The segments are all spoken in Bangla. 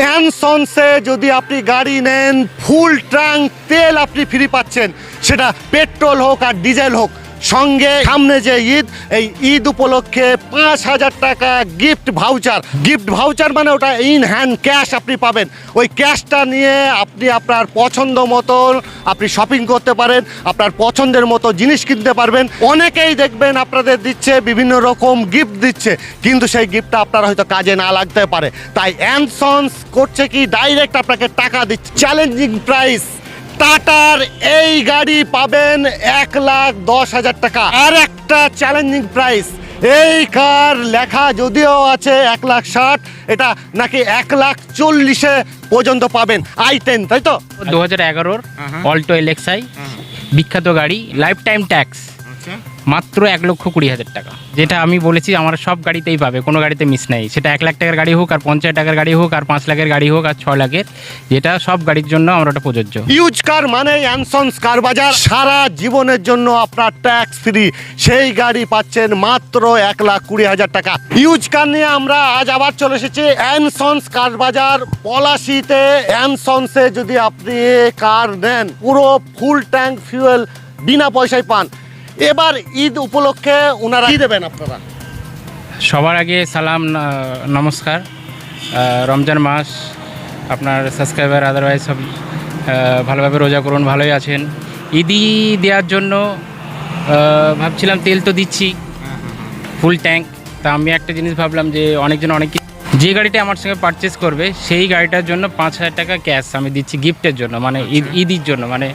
অ্যানসনসে যদি আপনি গাড়ি নেন, ফুল ট্রাঙ্ক তেল আপনি ফ্রি পাচ্ছেন, সেটা পেট্রোল হোক আর ডিজেল হোক সঙ্গে সামনে যে ঈদ, এই ঈদ উপলক্ষে পাঁচ হাজার টাকা গিফট ভাউচার গিফট ভাউচার মানে ওটা ইন হ্যান্ড ক্যাশ আপনি পাবেন। ওই ক্যাশটা নিয়ে আপনি আপনার পছন্দ মতো আপনি শপিং করতে পারেন, আপনার পছন্দের মতো জিনিস কিনতে পারবেন। অনেকেই দেখবেন আপনাদের দিচ্ছে বিভিন্ন রকম গিফট দিচ্ছে, কিন্তু সেই গিফটটা আপনার হয়তো কাজে না লাগতে পারে। তাই অ্যানসন্স করছে কি ডাইরেক্ট আপনাকে টাকা দিচ্ছে। চ্যালেঞ্জিং প্রাইস টাটার এই গাড়ি পাবেন এক লাখ দশ হাজার টাকা। আর একটা চ্যালেঞ্জিং প্রাইস এই কার লেখা যদিও আছে এক লাখ ষাট এটা নাকি এক লাখ চল্লিশে পর্যন্ত পাবেন আই টেন তাই তো? দু হাজার এগারোর অল্টো এলেক্সাই বিখ্যাত গাড়ি লাইফ টাইম ট্যাক্স মাত্র এক লক্ষ কুড়ি হাজার টাকা। যেটা আমি বলেছি, আমার সব গাড়িতেই পাবে, কোনো গাড়িতে মিস নেই। সেটা এক লাখ টাকার গাড়ি হোক, আর পঞ্চাশ টাকার গাড়ি হোক, আর পাঁচ লাখের গাড়ি হোক, আর ছ লাখের, যেটা সব গাড়ির জন্য আমরা ওটা প্রযোজ্য। ইউজ কার মানে অ্যানসন্স কার বাজার। সারা জীবনের জন্য আপনার ট্যাক্স ফ্রি সেই গাড়ি পাচ্ছেন মাত্র এক লাখ কুড়ি হাজার টাকা। ইউজ কার নিয়ে আমরা আজ আবার চলে এসেছি অ্যানসন্স কার বাজার। পলাশিতে অ্যানসন্সে যদি আপনি কার নেন, পুরো ফুল ট্যাঙ্ক ফিউয়েল বিনা পয়সায় পান। এবার ঈদ উপলক্ষে ওনারা কি দেবেন আপনারা? সবার আগে সালাম ন- নমস্কার। রমজান মাস আপনার সাবস্ক্রাইবার আদারওয়াইজ সব ভালোভাবে রোজা করুন ভালোই আছেন। ঈদি দেওয়ার জন্য ভাবছিলাম তেল তো দিচ্ছি ফুল ট্যাঙ্ক তা আমি একটা জিনিস ভাবলাম যে অনেকজন অনেক কিছু- যে গাড়িটা আমার সঙ্গে পারচেস করবে সেই গাড়িটার জন্য পাঁচ হাজার টাকা ক্যাশ আমি দিচ্ছি গিফটের জন্য মানে ঈদ ঈদির জন্য মানে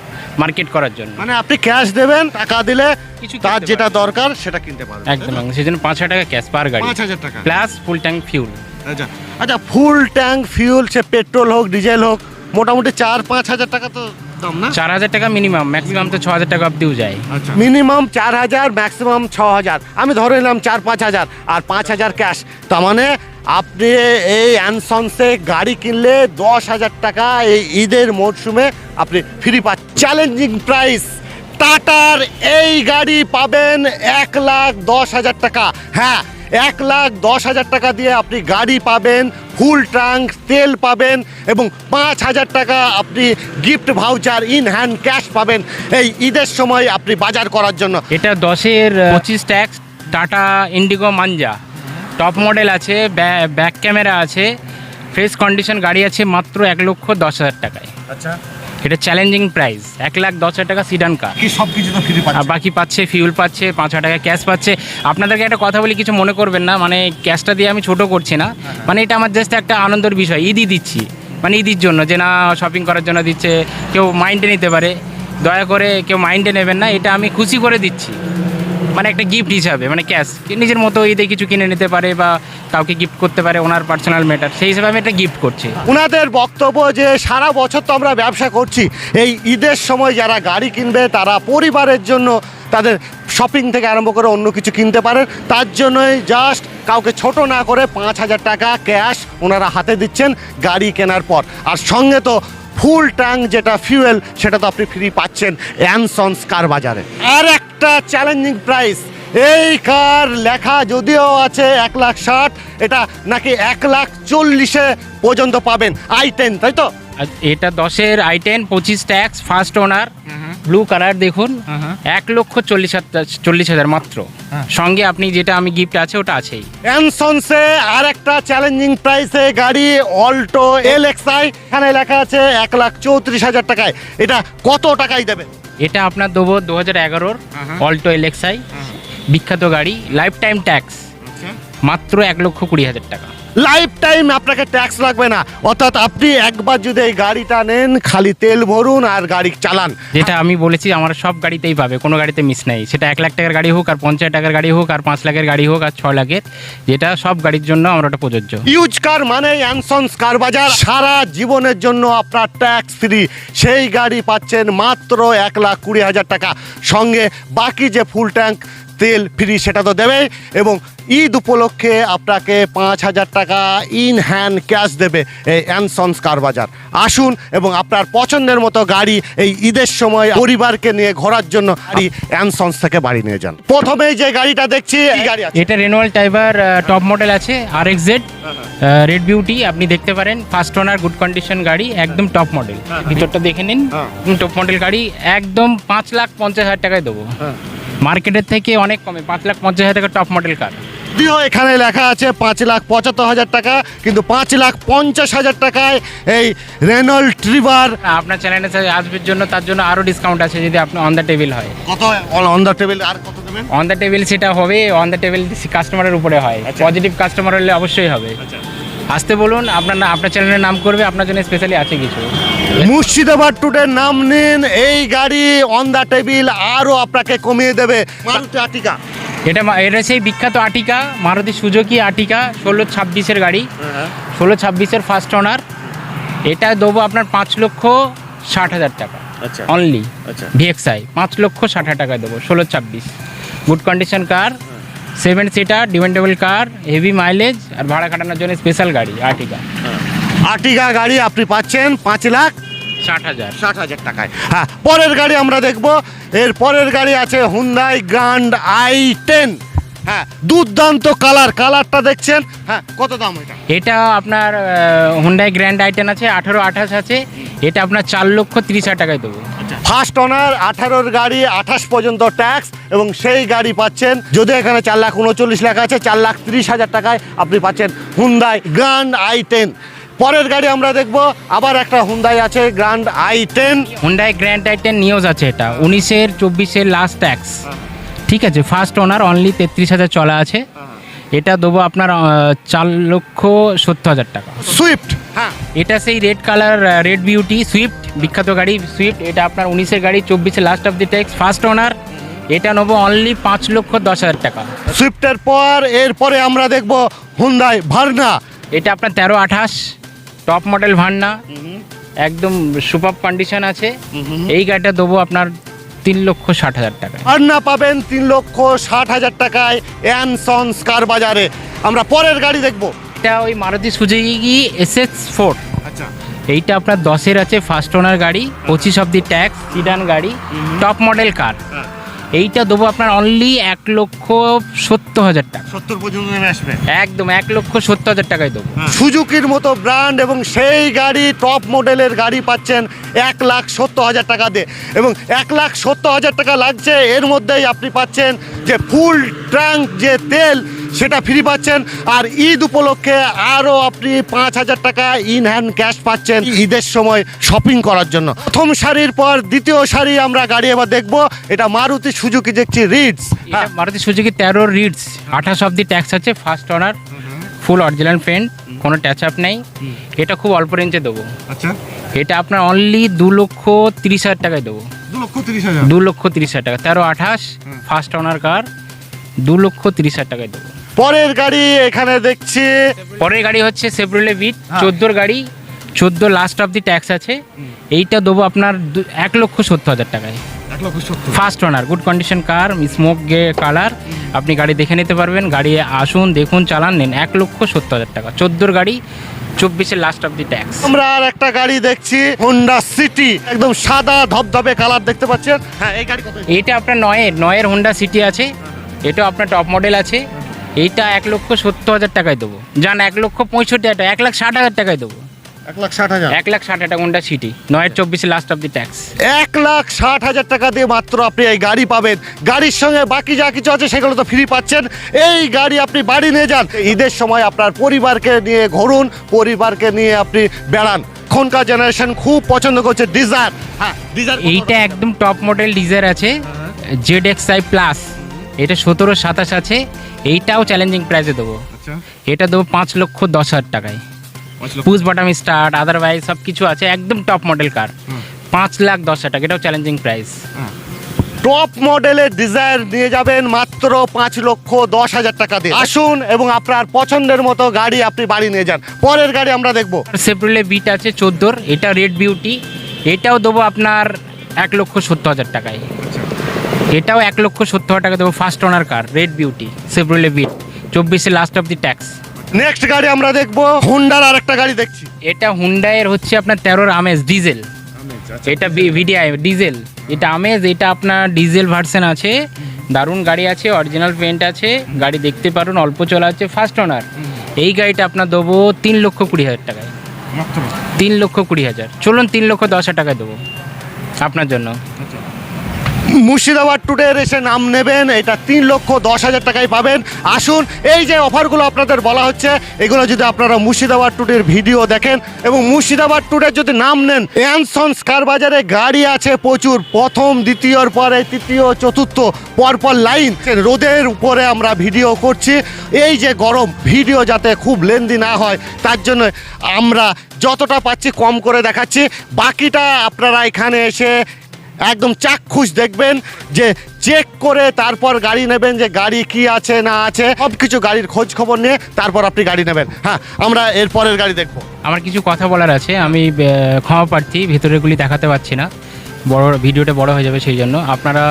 মার্কেট করার জন্য। মানে আপনি ক্যাশ দেবেন টাকা দিলে কিছু তার যেটা দরকার সেটা কিনতে পারবেন একদম। সেই জন্য পাঁচ হাজার টাকা ক্যাশ পার গাড়ি। পাঁচ হাজার টাকা। প্লাস ফুল ট্যাঙ্ক ফিউল আচ্ছা আচ্ছা ফুল ট্যাঙ্ক ফিউল সে পেট্রোল হোক ডিজেল হোক মোটামুটি চার পাঁচ হাজার টাকা তো দাম না? চার হাজার টাকা মিনিমাম ম্যাক্সিমাম তো ছ হাজার টাকা অব্দিও যায়। আচ্ছা। মিনিমাম চার হাজার ম্যাক্সিমাম ছ হাজার। আমি ধরে নিলাম চার পাঁচ হাজার আর পাঁচ হাজার ক্যাশ তার মানে আপনি এই অ্যানসন্সে গাড়ি কিনলে দশ হাজার টাকা এই ঈদের মরশুমে আপনি ফ্রি পাচ্ছেন। চ্যালেঞ্জিং প্রাইস টাটার এই গাড়ি পাবেন এক লাখ দশ হাজার টাকা। হ্যাঁ এক লাখ দশ হাজার টাকা দিয়ে আপনি গাড়ি পাবেন, ফুল ট্রাঙ্ক, তেল পাবেন এবং পাঁচ হাজার টাকা আপনি gift voucher in hand cash পাবেন এই ঈদের সময় আপনি বাজার করার জন্য। এটা দশের পঁচিশ tax Tata Indigo Manza top model আছে ব্যাক ক্যামেরা আছে ফ্রেশ কন্ডিশন গাড়ি আছে মাত্র এক লক্ষ দশ হাজার টাকায়। আচ্ছা। এটা চ্যালেঞ্জিং প্রাইস এক লাখ দশ হাজার টাকা সিডান কার কি সব কিছু তো ফ্রি আর বাকি পাচ্ছে ফিউল পাচ্ছে পাঁচ হাজার টাকা ক্যাশ পাচ্ছে। আপনাদেরকে একটা কথা বলি কিছু মনে করবেন না মানে ক্যাশটা দিয়ে আমি ছোট করছি না। মানে এটা আমার জাস্ট একটা আনন্দের বিষয় ঈদই দিচ্ছি। মানে ঈদির জন্য যে না শপিং করার জন্য দিচ্ছে কেউ মাইন্ডে নিতে পারে। দয়া করে কেউ মাইন্ডে নেবেন না এটা আমি খুশি করে দিচ্ছি। মানে একটা গিফট হিসাবে মানে ক্যাশ নিজের মতো ঈদে কিছু কিনে নিতে পারে বা কাউকে গিফট করতে পারে, ওনার পার্সোনাল ম্যাটার সেই হিসাবে আমি একটা গিফট করছি। ওনাদের বক্তব্য যে সারা বছর তো আমরা ব্যবসা করছি, এই ঈদের সময় যারা গাড়ি কিনবে, তারা পরিবারের জন্য তাদের শপিং থেকে আরম্ভ করে অন্য কিছু কিনতে পারেন। তার জন্যই জাস্ট কাউকে ছোট না করে পাঁচ হাজার টাকা ক্যাশ ওনারা হাতে দিচ্ছেন গাড়ি কেনার পর। আর সঙ্গে তো ফুল ট্যাঙ্ক যেটা ফিউয়েল সেটা তো আপনি ফ্রি পাচ্ছেন অ্যানসন্স কার বাজারে। আর একটা চ্যালেঞ্জিং প্রাইস এই কার লেখা যদিও আছে এক লাখ ষাট এটা নাকি এক লাখ চল্লিশে পর্যন্ত পাবেন আই টেন তাই তো? এটা দশের আই টেন পঁচিশ tax first owner blue colour দেখুন এক লক্ষ চল্লিশ হাজার চল্লিশ হাজার মাত্র। সঙ্গে আপনি যেটা আমি গিফট আছে ওটা আছেই। অ্যানসনসে আর একটা চ্যালেঞ্জিং প্রাইসে গাড়ি অল্টো এল এক্সআই এখানে লেখা আছে এক লাখ চৌত্রিশ হাজার টাকায়। এটা কত টাকায় দেবেন? এটা আপনার দেবো দু হাজার এগারোর অল্টো এলএক্সআই বিখ্যাত গাড়ি লাইফ টাইম ট্যাক্স মাত্র এক লক্ষ কুড়ি হাজার টাকা। লাইফ টাইম আপনাকে ট্যাক্স লাগবে না। অর্থাৎ আপনি একবার যদি এই গাড়িটা নেন খালি তেল ভরুন আর গাড়ি চালান। যেটা আমি বলেছি আমার সব গাড়িতেই পাবে কোনো গাড়িতে মিস নেই। সেটা এক লাখ টাকার গাড়ি হোক আর পঞ্চাশ টাকার গাড়ি হোক আর পাঁচ লাখের গাড়ি হোক আর ছ লাখের যেটা সব গাড়ির জন্য আমার ওটা প্রযোজ্য। ইউজ কার মানে অ্যানসন্স কার বাজার। সারা জীবনের জন্য আপনার ট্যাক্স ফ্রি সেই গাড়ি পাচ্ছেন মাত্র এক লাখ কুড়ি হাজার টাকা। সঙ্গে বাকি যে ফুল ট্যাঙ্ক তেল ফ্রি সেটা তো দেবেই এবং ঈদ উপলক্ষে আপনাকে পাঁচ হাজার টাকা ইন হ্যান্ড ক্যাশ দেবে এই অ্যানসন্স কার বাজার। আসুন এবং আপনার পছন্দের মতো গাড়ি এই ঈদের সময় পরিবারকে নিয়ে ঘোরার জন্য গাড়ি অ্যানসন্স থেকে বাড়ি নিয়ে যান। প্রথমেই যে গাড়িটা দেখছি এই গাড়ি আছে। এটা রেনোয়াল টাইবার টপ মডেল আছে আর এক্স জেড রেড বিউটি আপনি দেখতে পারেন। ফার্স্ট ওনার গুড কন্ডিশন গাড়ি একদম টপ মডেল ভিতরটা দেখে নিন। হ্যাঁ। টপ মডেল গাড়ি একদম পাঁচ লাখ পঞ্চাশ হাজার টাকায় দেবো। হ্যাঁ। মার্কেটের থেকে অনেক কমে পাঁচ লাখ পঞ্চাশ হাজার টাকা টপ মডেল কার যদিও এখানে লেখা আছে পাঁচ লাখ পঁচাত্তর হাজার টাকা কিন্তু পাঁচ লাখ পঞ্চাশ হাজার টাকায় এই রেনল্ড ট্রিভার আপনার চ্যানেলে আসবের জন্য তার জন্য আরও ডিসকাউন্ট আছে যদি আপনি অন দ্য টেবিল হয়। কত অন দ্য টেবিল আর কত দেবেন? অন দ্য টেবিল সেটা হবে অন দ্য টেবিল কাস্টমারের উপরে হয়। আচ্ছা। পজিটিভ কাস্টমার হলে অবশ্যই হবে। আসতে বলুন আপনার না আপনার চ্যানেলের নাম করবে আপনার জন্য স্পেশালি আছে কিছু। মুর্শিদাবাদ টুডের নাম নিন এই গাড়ি অন দ্য টেবিল আরও আপনাকে কমিয়ে দেবে। মারুতি আটিকা। এটা এটা সেই বিখ্যাত আটিকা মারুতি সুজুকি আটিকা ষোলো ছাব্বিশের গাড়ি। ষোলো ছাব্বিশের ফার্স্ট ওনার এটা দেবো আপনার পাঁচ লক্ষ ষাট হাজার টাকা। আচ্ছা। অনলি আচ্ছা। ভিএক্সআই পাঁচ লক্ষ ষাট হাজার টাকা দেবো ষোলো ছাব্বিশ। Good condition car seven seater dependable car heavy mileage আর ভাড়া কাটানোর জন্য স্পেশাল গাড়ি আর্টিকা। আটিকা গাড়ি আপনি পাচ্ছেন পাঁচ লাখ ষাট হাজার। ষাট হাজার টাকায়। হ্যাঁ পরের গাড়ি আমরা দেখব। এর পরের গাড়ি আছে হুন্দাই গ্র্যান্ড আই টেন হ্যাঁ দুর্দান্ত কালার। কালারটা দেখছেন? হ্যাঁ কত দাম এটা? এটা আপনার হুন্ডাই গ্র্যান্ড আইটেন আছে আঠারো আঠাশ আছে। এটা আপনার চার লক্ষ তিরিশ হাজার টাকায় দেবো। ফার্স্ট ওনার আঠারোর গাড়ি আঠাশ পর্যন্ত ট্যাক্স এবং সেই গাড়ি পাচ্ছেন যদি এখানে চার লাখ উনচল্লিশ লাখ আছে চার লাখ তিরিশ হাজার টাকায় আপনি পাচ্ছেন হুন্দাই গ্র্যান্ড আই টেন পরের গাড়ি আমরা দেখব আবার একটা হুন্দাই আছে Grand i ten Hyundai Grand i ten news আছে এটা উনিশের চব্বিশের লাস্ট ট্যাক্স ঠিক আছে ফার্স্ট ওনার অনলি তেত্রিশ হাজার চলা আছে। এটা দেবো আপনার চার লক্ষ সত্তর হাজার টাকা। সুইফট? হ্যাঁ। এটা সেই red colour red beauty Swift বিখ্যাত গাড়ি সুইফট। এটা আপনার উনিশের গাড়ি চব্বিশে last of the tax first owner এটা নেব অনলি পাঁচ লক্ষ দশ হাজার টাকা। সুইফটের পর এরপরে আমরা দেখব হুন্দাই ভার্না এটা আপনার তেরো আঠাশ টপ মডেল ভার্না একদম সুপার কন্ডিশন আছে। এই গাড়িটা দেবো আপনার তিন লক্ষ ষাট হাজার টাকা। আর না পাবেন তিন লক্ষ ষাট হাজার টাকায় অ্যানসন্স কার বাজারে। আমরা পরের গাড়ি দেখব। এটা ওই Maruti Suzuki S S four. আচ্ছা। এইটা আপনার দশের আছে ফার্স্ট ওনার গাড়ি পঁচিশ অব দি ট্যাক্স সিডান গাড়ি টপ মডেল কার। এইটা দেবো আপনার অনলি এক লক্ষ সত্তর হাজার টাকা। সত্তর পর্যন্ত নেমে আসবে। একদম এক লক্ষ সত্তর হাজার টাকায় দেবো। সুজুকির মতো ব্র্যান্ড এবং সেই গাড়ি টপ মডেলের গাড়ি পাচ্ছেন এক লাখ সত্তর হাজার টাকা দিয়ে। এবং এক লাখ সত্তর হাজার টাকা লাগছে এর মধ্যেই আপনি পাচ্ছেন যে ফুল ট্রাঙ্ক যে তেল সেটা ফ্রি পাচ্ছেন। আর ঈদ উপলক্ষে আরও আপনি পাঁচ হাজার টাকা ইন হ্যান্ড ক্যাশ পাচ্ছেন ঈদের সময় শপিং করার জন্য। প্রথম সারির পর দ্বিতীয় সারি আমরা গাড়ি এবার দেখব। এটা মারুতি সুজুকি দেখছি রিডস। এটা মারুতি সুজুকি তেরো রিডস। আঠাশ অব দি ট্যাক্স আছে first owner full original paint কোনো ট্যাচ আপ নেই। এটা খুব অল্প রেঞ্জে দেবো। আচ্ছা। এটা আপনার অনলি দু লক্ষ তিরিশ হাজার টাকায় দেবো। দু লক্ষ তিরিশ হাজার। দু লক্ষ তিরিশ হাজার টাকা। তেরো আঠাশ ফার্স্ট ওনার কার দু লক্ষ তিরিশ হাজার টাকায় দেবো। পরের গাড়ি এখানে দেখছি। পরের গাড়ি হচ্ছে সেপ্রুলে বিট হ্যাঁ। চোদ্দোর গাড়ি চোদ্দ লাস্ট অফ দি ট্যাক্স আছে। এইটা দেবো আপনার এক লক্ষ সত্তর হাজার টাকায়। First owner good condition car smoke grey colour আপনি গাড়ি দেখে নিতে পারবেন গাড়ি আসুন দেখুন চালান নিন। এক লক্ষ সত্তর হাজার টাকা। চোদ্দোর গাড়ি চব্বিশের লাস্ট অফ দি ট্যাক্স আমরা আর একটা গাড়ি দেখছি হোন্ডা সিটি একদম সাদা ধবধবে কালার দেখতে পাচ্ছেন। হ্যাঁ এই গাড়ি এইটা আপনার নয়ের নয়ের হোন্ডা সিটি আছে। এটা আপনার টপ মডেল আছে। এইটা এক লক্ষ সত্তর হাজার টাকায় দেবো। যান এক লক্ষ পঁয়ষট্টি হাজার এক লাখ ষাট হাজার টাকায় দেবো। এক লাখ ষাট হাজার? এক লাখ ষাট হাজার হোন্ডা সিটি নয়ের চব্বিশে লাস্ট অফ দি ট্যাক্স এক লাখ ষাট হাজার টাকা দিয়ে মাত্র আপনি এই গাড়ি পাবেন। গাড়ির সঙ্গে বাকি যা কিছু আছে সেগুলো তো ফ্রি পাচ্ছেন। এই গাড়ি আপনি বাড়ি নিয়ে যান। ঈদের সময় আপনার পরিবারকে নিয়ে ঘুরুন পরিবারকে নিয়ে আপনি বেড়ান। এখনকার জেনারেশন খুব পছন্দ করছে ডিজার হ্যাঁ ডিজার এইটা একদম টপ মডেল ডিজার আছে জেড এক্স আই প্লাস এটা সতেরো সাতাশ আছে এইটাও চ্যালেঞ্জিং প্রাইসে দেবো। আচ্ছা। এটা দেবো পাঁচ লক্ষ দশ হাজার টাকায়। পুশ বাটাম স্টার্ট আদারওয়াইজ সব কিছু আছে একদম টপ মডেল কার পাঁচ লাখ দশ হাজার টাকা এটাও চ্যালেঞ্জিং প্রাইস টপ মডেলের ডিজায়ার নিয়ে যাবেন মাত্র পাঁচ লক্ষ দশ হাজার টাকা দিয়ে। আসুন এবং আপনার পছন্দের মতো গাড়ি আপনি বাড়ি নিয়ে যান। পরের গাড়ি আমরা দেখব। সেপ্রিলে বিট আছে চোদ্দোর এটা রেড বিউটি এটাও দেবো আপনার এক লক্ষ সত্তর হাজার টাকায়। এটাও এক লক্ষ সত্তর হাজার টাকা দেবো first owner car red beauty সেপ্রুলে বিট চব্বিশে last of the tax next গাড়ি আমরা দেখব হুন্ডার আরেকটা গাড়ি দেখছি। এটা হুন্ডাইয়ের হচ্ছে আপনার তেরোর আমেজ ডিজেল এটা ভিডিআই ডিজেল এটা আমেজ এটা আপনার ডিজেল ভার্সন আছে। দারুণ গাড়ি আছে অরিজিনাল পেন্ট আছে। গাড়ি দেখতে পারুন অল্প চলা আছে ফার্স্ট ওনার এই গাড়িটা আপনার দেবো তিন লক্ষ কুড়ি হাজার টাকায়। তিন লক্ষ কুড়ি হাজার। চলুন তিন লক্ষ দশ হাজার টাকায় দেবো। আপনার জন্য। মুর্শিদাবাদ টুডের এসে নাম নেবেন, এটা তিন লক্ষ দশ হাজার টাকায় পাবেন। আসুন, এই যে অফারগুলো আপনাদের বলা হচ্ছে, এগুলো যদি আপনারা মুর্শিদাবাদ টুডের ভিডিও দেখেন, এবং মুর্শিদাবাদ টুডের যদি নাম নেন অ্যানসন স্কার বাজারে গাড়ি আছে প্রচুর, প্রথম, দ্বিতীয়র পরে, তৃতীয়, চতুর্থ, পরপর লাইন। রোদের উপরে আমরা ভিডিও করছি, এই যে গরম, ভিডিও যাতে খুব লেন্দি না হয়, তার জন্য আমরা যতটা পাচ্ছি কম করে দেখাচ্ছি। বাকিটা আপনারা এখানে এসে একদম চাক্ষুষ দেখবেন যে চেক করে তারপর গাড়ি নেবেন যে গাড়ি কি আছে, না আছে সব কিছু গাড়ির খোঁজ খবর নিয়ে তারপর আপনি গাড়ি নেবেন। হ্যাঁ আমরা এর পরের গাড়ি দেখব। আমার কিছু কথা বলার আছে। আমি ক্ষমা প্রার্থী ভেতরেরগুলি দেখাতে পারছি না। বড়, ভিডিওটা বড় হয়ে যাবে সেই জন্য। আপনারা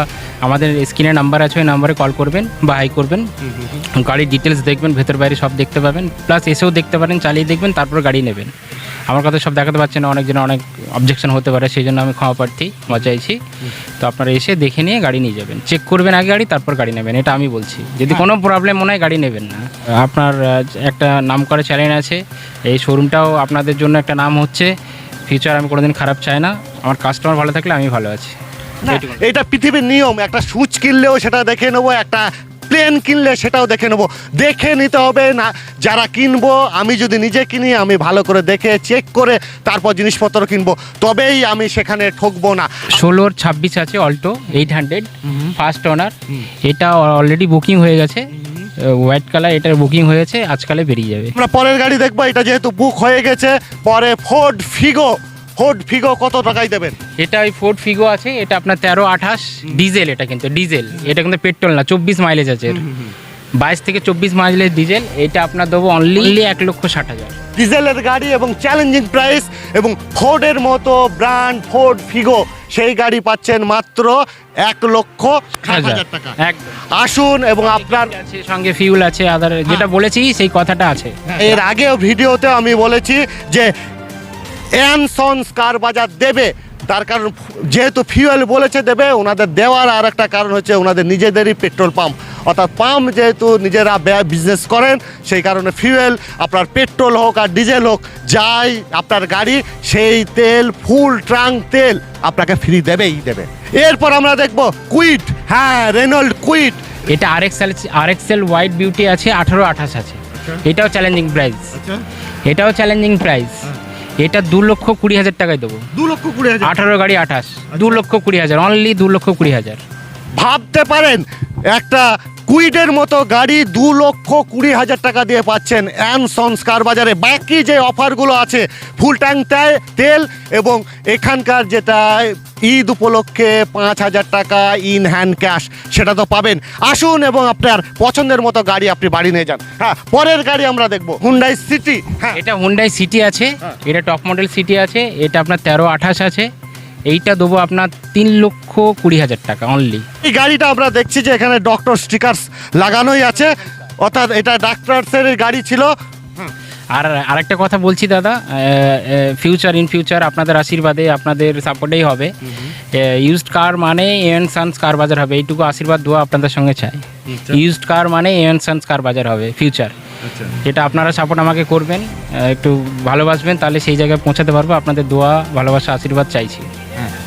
আমাদের স্ক্রিনে নাম্বার আছে, ওই নাম্বারে কল করবেন বা হাই করবেন। গাড়ির ডিটেলস দেখবেন, ভেতর বাইরে সব দেখতে পাবেন। প্লাস এসেও দেখতে পারেন, চালিয়ে দেখবেন, তারপর গাড়ি নেবেন। আমার কথা সব দেখাতে পারছেন না অনেকজন অনেক অবজেকশন হতে পারে সেই জন্য আমি ক্ষমা প্রার্থী ক্ষমা চাইছি তো আপনারা এসে দেখে নিয়ে গাড়ি নিয়ে যাবেন। চেক করবেন আগে গাড়ি তারপর গাড়ি নেবেন এটা আমি বলছি। যদি কোনো প্রবলেম মনে হয় গাড়ি নেবেন না। আপনার একটা নাম করা চ্যালেঞ্জ আছে এই শোরুমটাও আপনাদের জন্য একটা নাম হচ্ছে ফিউচার আমি কোনোদিন খারাপ চাই না। আমার কাস্টমার ভালো থাকলে আমি ভালো আছি। এটা পৃথিবীর নিয়ম একটা সুচ কিনলেও সেটা দেখে নেব একটা প্লেন কিনলে সেটাও দেখে নেব। দেখে নিতে হবে না যারা কিনবো আমি যদি নিজে কিনি আমি ভালো করে দেখে চেক করে তারপর জিনিসপত্র কিনবো। তবেই আমি সেখানে ঠকবো না। ষোলোর ছাব্বিশ আছে Alto eight hundred first owner এটা অলরেডি বুকিং হয়ে গেছে। হোয়াইট কালার এটার বুকিং হয়েছে আজকালে বেরিয়ে যাবে। আমরা পরের গাড়ি দেখব এটা যেহেতু বুক হয়ে গেছে পরে ফোর্ড ফিগো ফোর্ড ফিগো কত টাকায় দেবেন? এটা ওই ফোর্ড ফিগো আছে এটা আপনার তেরো আঠাশ ডিজেল এটা কিন্তু ডিজেল এটা কিন্তু পেট্রোল না চব্বিশ মাইলেজ আছে এর। বাইশ থেকে চব্বিশ মাইলেজ ডিজেল এটা আপনার দেবো অনলি এক লক্ষ ষাট হাজার। ডিজেলের গাড়ি এবং চ্যালেঞ্জিং প্রাইস এবং ফোর্ডের মতো ব্র্যান্ড ফোর্ড ফিগো সেই গাড়ি পাচ্ছেন মাত্র এক লক্ষ হাজার। টাকা। আসুন এবং আপনার সঙ্গে ফিউল আছে আদার যেটা বলেছি সেই কথাটা আছে। এর আগেও ভিডিওতে আমি বলেছি যে অ্যানসন কার বাজার দেবে। তার কারণ যেহেতু ফিউয়েল বলেছে দেবে ওনাদের দেওয়ার আর একটা কারণ হচ্ছে ওনাদের নিজেদেরই পেট্রোল পাম্প অর্থাৎ পাম্প যেহেতু নিজেরা ব্যয় বিজনেস করেন সেই কারণে ফিউয়েল আপনার পেট্রোল হোক আর ডিজেল হোক যাই আপনার গাড়ি সেই তেল ফুল ট্রাঙ্ক তেল আপনাকে ফ্রি দেবেই দেবে। এরপর আমরা দেখব কুইট হ্যাঁ রেনল্ড কুইট এটা R XL R XL white beauty আছে আঠারো আঠাশ আছে। এটাও চ্যালেঞ্জিং প্রাইস এটাও চ্যালেঞ্জিং প্রাইস এটা দু লক্ষ কুড়ি হাজার টাকায় দেবো। দু লক্ষ কুড়ি হাজার। আঠারো গাড়ি আঠাশ। দু লক্ষ কুড়ি হাজার অনলি দু লক্ষ কুড়ি হাজার। ভাবতে পারেন একটা কুইডের মতো গাড়ি দু লক্ষ কুড়ি হাজার টাকা দিয়ে পাচ্ছেন অ্যান সংস্কার বাজারে। বাকি যে অফারগুলো আছে ফুল ট্যাঙ্ক তে- তেল এবং এখানকার যেটা ঈদ উপলক্ষে পাঁচ হাজার টাকা ইন হ্যান্ড ক্যাশ সেটা তো পাবেন। আসুন এবং আপনার পছন্দের মতো গাড়ি আপনি বাড়ি নিয়ে যান। হ্যাঁ পরের গাড়ি আমরা দেখব হুন্ডাই সিটি হ্যাঁ। এটা হুন্ডাই সিটি আছে হ্যাঁ। এটা টপ মডেল সিটি আছে এটা আপনার তেরো আঠাশ আছে। এইটা দেবো আপনার তিন লক্ষ কুড়ি হাজার টাকা অনলি এই গাড়িটা আমরা দেখছি যে এখানে ডক্টর স্টিকার্স লাগানোই আছে। অর্থাৎ এটা ডাক্তারসের গাড়ি ছিল। আর আরেকটা কথা বলছি দাদা ফিউচার ইন ফিউচার আপনাদের আশীর্বাদে আপনাদের সাপোর্টেই হবে। ইউজড কার মানে এন সানস কার বাজার হবে এইটুকু আশীর্বাদ দোয়া আপনাদের সঙ্গে চাই। ইউজড কার মানে এন সানস কার বাজার হবে ফিউচার যেটা আপনারা সাপোর্ট আমাকে করবেন একটু ভালোবাসবেন তাহলে সেই জায়গায় পৌঁছাতে পারব। আপনাদের দোয়া ভালোবাসা আশীর্বাদ চাইছি।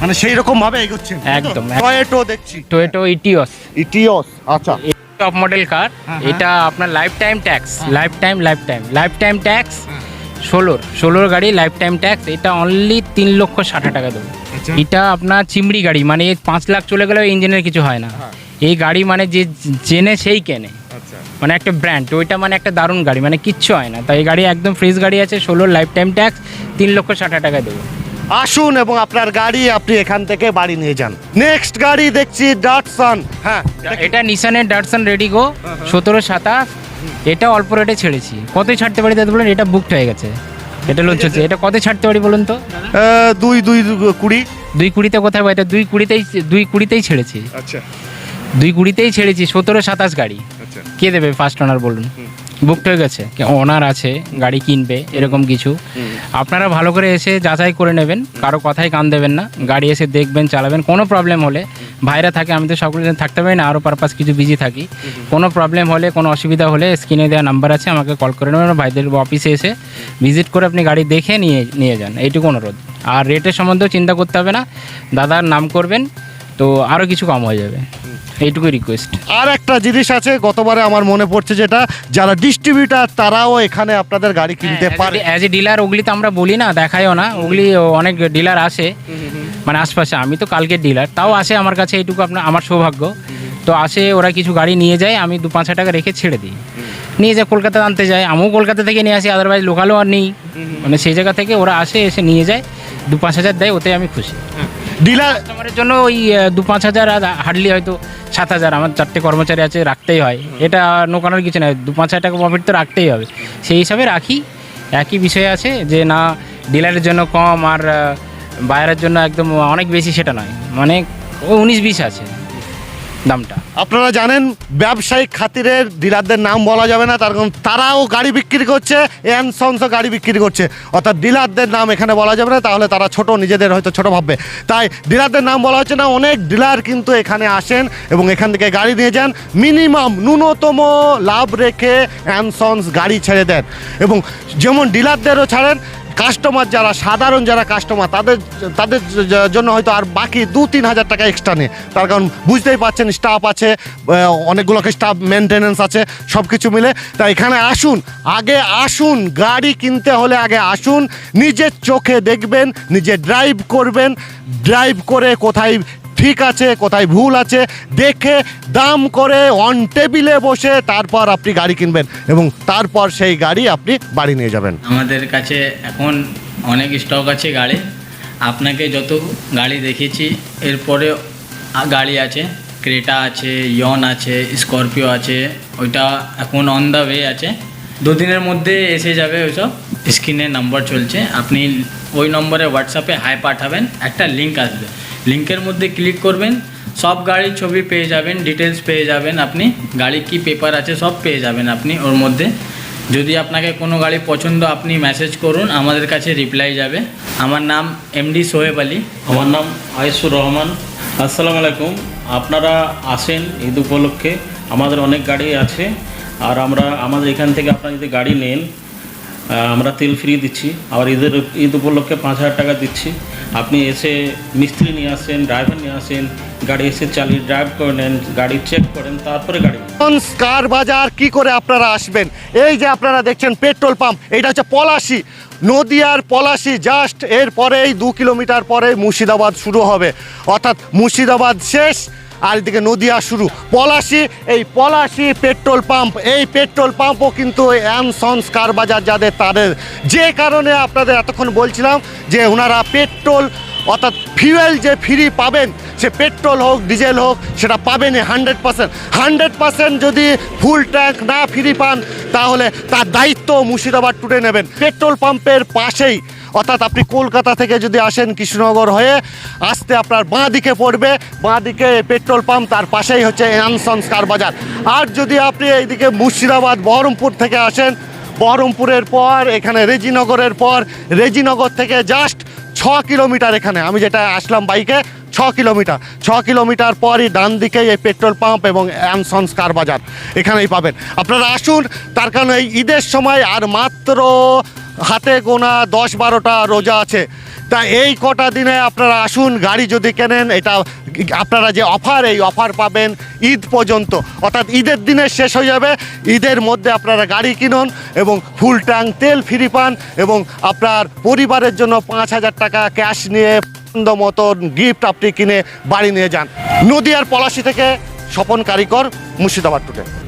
মানে সেই রকম ভাবে এগোচ্ছেন একদম। টয়েটো দেখছি। টোয়েটো ইটিওস। ইটিওস আচ্ছা। টপ মডেল কার এটা আপনার lifetime tax lifetime lifetime lifetime tax ষোলোর ষোলোর গাড়ি লাইফ টাইম ট্যাক্স এটা অনলি তিন লক্ষ ষাট টাকা দেবো। আচ্ছা। এটা আপনার চিমড়ি গাড়ি মানে পাঁচ লাখ চলে গেলেও ইঞ্জিনের কিছু হয় না। হ্যাঁ। এই গাড়ি মানে যে জেনে সেই কেনে। আচ্ছা। মানে একটা ব্র্যান্ড ওইটা মানে একটা দারুণ গাড়ি মানে কিচ্ছু হয় না। তাই এই গাড়ি একদম ফ্রেশ গাড়ি আছে ষোলোর লাইফ টাইম ট্যাক্স তিন লক্ষ ষাট টাকা দেবো। আসুন এবং আপনার গাড়ি আপনি এখান থেকে বাড়ি নিয়ে যান। নেক্সট গাড়ি দেখছি ডাটসন হ্যাঁ এটা নিশানের ডাটসন রেডিগো সতেরো সাতাশ। এটা অল্প রেটে ছেড়েছি। কতই ছাড়তে পারি দাদা বলেন এটা বুকড হয়ে গেছে। এটা লোন চলছে এটা কত ছাড়তে পারি বলুন তো? দুই দুই কুড়ি। দুই কুড়িতে কোথায় পাই? দুই কুড়িতেই দুই কুড়িতেই ছেড়েছি। আচ্ছা। দুই কুড়িতেই ছেড়েছি সতেরো সাতাশ গাড়ি। আচ্ছা। কে দেবে ফার্স্ট ওনার বলুন? বুকড হয়ে গেছে ওনার আছে গাড়ি কিনবে এরকম কিছু। আপনারা ভালো করে এসে যাচাই করে নেবেন কারও কথাই কান দেবেন না গাড়ি এসে দেখবেন চালাবেন কোনো প্রবলেম হলে ভাইরা থাকে আমি তো সকলে থাকতে পারি না আরও পারপাস কিছু বিজি থাকি। কোনো প্রবলেম হলে কোনো অসুবিধা হলে স্ক্রিনে দেওয়া নাম্বার আছে আমাকে কল করে নেবেন ভাইদের অফিসে এসে ভিজিট করে আপনি গাড়ি দেখে নিয়ে নিয়ে যান এইটুকু অনুরোধ। আর রেটের সম্বন্ধেও চিন্তা করতে হবে না দাদার নাম করবেন তো আরও কিছু কম হয়ে যাবে। এইটুকুই রিকোয়েস্ট আর একটা জিনিস আছে গতবারে আমার মনে পড়ছে যেটা যারা ডিস্ট্রিবিউটার তারাও এখানে আপনাদের গাড়ি কিনতে পারে। অ্যাজ এ ডিলার ওগুলি তো আমরা বলি না দেখাইও না। ওগুলি অনেক ডিলার আসে। মানে আশপাশে আমি তো কালকের ডিলার তাও আসে আমার কাছে এইটুকু আপনার আমার সৌভাগ্য। তো আসে ওরা কিছু গাড়ি নিয়ে যায় আমি দু পাঁচ হাজার টাকা রেখে ছেড়ে দিই। নিয়ে যায় কলকাতা আনতে যায়। আমিও কলকাতা থেকে নিয়ে আসি আদারওয়াইজ লোকালও আর নেই। মানে সেই জায়গা থেকে ওরা আসে এসে নিয়ে যায় দু পাঁচ হাজার দেয় ওতে আমি খুশি। ডিলার কাস্টমারের জন্য ওই দু পাঁচ হাজার আর হার্ডলি হয়তো সাত হাজার। আমার চারটে কর্মচারী আছে রাখতেই হয়। এটা নোকানোর কিছু নয়। দু পাঁচ হাজার টাকা প্রফিট তো রাখতেই হবে। সেই হিসাবে রাখি। একই বিষয় আছে যে না ডিলারের জন্য কম আর বায়ারের জন্য একদম অনেক বেশি সেটা নয়। মানে উনিশ বিশ আছে। দামটা আপনারা জানেন, ব্যবসায়িক খাতিরের ডিলারদের নাম বলা যাবে না, তার কারণ তারাও গাড়ি বিক্রি করছে, এন গাড়ি বিক্রি করছে। অর্থাৎ ডিলারদের নাম এখানে বলা যাবে না, তাহলে তারা ছোট, নিজেদের হয়তো ছোট ভাববে। তাই ডিলারদের নাম বলা হচ্ছে না, অনেক ডিলার কিন্তু এখানে আসেন এবং এখান থেকে গাড়ি নিয়ে যান। মিনিমাম ন্যূনতম লাভ রেখে অ্যানসন্স গাড়ি ছেড়ে দেন। এবং যেমন ডিলারদেরও ছাড়েন কাস্টমার যারা, সাধারণ যারা কাস্টমার, তাদের তাদের জন্য হয়তো আর বাকি দু, তিন হাজার টাকা এক্সট্রা নেই। তার কারণ বুঝতেই পারছেন স্টাফ আছে অনেকগুলোকে স্টাফ মেনটেনেন্স আছে সব কিছু মিলে। তা এখানে আসুন, আগে আসুন, গাড়ি কিনতে হলে আগে আসুন, নিজের চোখে দেখবেন, নিজে ড্রাইভ করবেন ড্রাইভ করে কোথায় ঠিক আছে, কোথায় ভুল আছে, দেখে দাম করে অন টেবিলে বসে তারপর আপনি গাড়ি কিনবেন এবং তারপর সেই গাড়ি আপনি বাড়ি নিয়ে যাবেন। আমাদের কাছে এখন অনেক স্টক আছে গাড়ি। আপনাকে যত গাড়ি দেখিয়েছি, এরপরে গাড়ি আছে, ক্রেটা আছে, ইয়ন আছে, স্করপিও আছে, ওইটা এখন অন দ্য ওয়ে আছে। দুদিনের মধ্যে এসে যাবে ওইসব, স্ক্রিনে নাম্বার চলছে। আপনি ওই নম্বরে হোয়াটসঅ্যাপে হাই পাঠাবেন, একটা লিঙ্ক আসবে। লিঙ্কের মধ্যে ক্লিক করবেন, সব গাড়ির ছবি পেয়ে যাবেন ডিটেলস পেয়ে যাবেন আপনি, গাড়ি কি পেপার আছে সব পেয়ে যাবেন আপনি ওর মধ্যে। যদি আপনাকে কোনো গাড়ি পছন্দ, আপনি মেসেজ করুন, আমাদের কাছে রিপ্লাই যাবে। আমার নাম এমডি সোহেব আলী। আমার নাম আয়েসুর রহমান। আসসালামু আলাইকুম। আপনারা আসেন ঈদ উপলক্ষে। আমাদের অনেক গাড়ি আছে। আর আমরা, আমাদের এখান থেকে আপনারা যদি গাড়ি নেন আমরা তেল ফ্রি দিচ্ছি। আবার ঈদের ঈদ উপলক্ষে পাঁচ হাজার টাকা দিচ্ছি। আপনি এসে মিস্ত্রি নিয়ে আসেন ড্রাইভার নিয়ে আসেন, গাড়ি এসে চালিয়ে ড্রাইভ করে নেন, গাড়ি চেক করেন, তারপরে গাড়ি। কার বাজার, কি করে আপনারা আসবেন? এই যে আপনারা দেখছেন পেট্রোল পাম্প, এটা হচ্ছে পলাশি। নদিয়ার পলাশি জাস্ট এর পরেই দু কিলোমিটার পরে মুর্শিদাবাদ শুরু হবে। অর্থাৎ মুর্শিদাবাদ শেষ আর এদিকে নদিয়া শুরু। পলাশি, এই পলাশি পেট্রোল পাম্প। এই পেট্রোল পাম্পও কিন্তু এম সংস্কার বাজার যাদের তাদের। যে কারণে আপনাদের এতক্ষণ বলছিলাম যে ওনারা পেট্রোল, অর্থাৎ ফিউয়েল যে ফ্রি পাবেন, সে পেট্রোল হোক ডিজেল হোক, সেটা পাবেনই হান্ড্রেড পার্সেন্ট হান্ড্রেড পার্সেন্ট যদি ফুল ট্যাঙ্ক না ফ্রি পান, তাহলে তার দায়িত্ব মুর্শিদাবাদ টুটে নেবেন। পেট্রোল পাম্পের পাশেই অর্থাৎ আপনি কলকাতা থেকে যদি আসেন কৃষ্ণনগর হয়ে, আসতে আপনার বাঁ দিকে পড়বে। বাঁ দিকে পেট্রোল পাম্প, তার পাশেই হচ্ছে সংস্কার বাজার। আর যদি আপনি এইদিকে মুর্শিদাবাদ, বহরমপুর থেকে আসেন, বহরমপুরের পর, এখানে রেজিনগরের পর, রেজিনগর থেকে জাস্ট ছ কিলোমিটার এখানে। আমি যেটা আসলাম বাইকে, ছ কিলোমিটার। ছ কিলোমিটার পরই ডান দিকে এই পেট্রোল পাম্প এবং অ্যামসন্স কার বাজার। এখানেই পাবেন। আপনারা আসুন, তার কারণ এই ঈদের সময় আর মাত্র হাতে গোনা দশ বারোটা রোজা আছে। তা এই কটা দিনে আপনারা আসুন, গাড়ি যদি কেনেন, এটা আপনারা যে অফার, এই অফার পাবেন ঈদ পর্যন্ত। অর্থাৎ ঈদের দিনে শেষ হয়ে যাবে। ঈদের মধ্যে আপনারা গাড়ি কিনুন এবং ফুল ট্যাঙ্ক, তেল ফ্রি পান এবং আপনার পরিবারের জন্য পাঁচ হাজার টাকা ক্যাশ নিয়ে পছন্দ মতন গিফট আপনি কিনে বাড়ি নিয়ে যান। নদিয়ার পলাশি থেকে স্বপন কারিকর, মুর্শিদাবাদ টুটে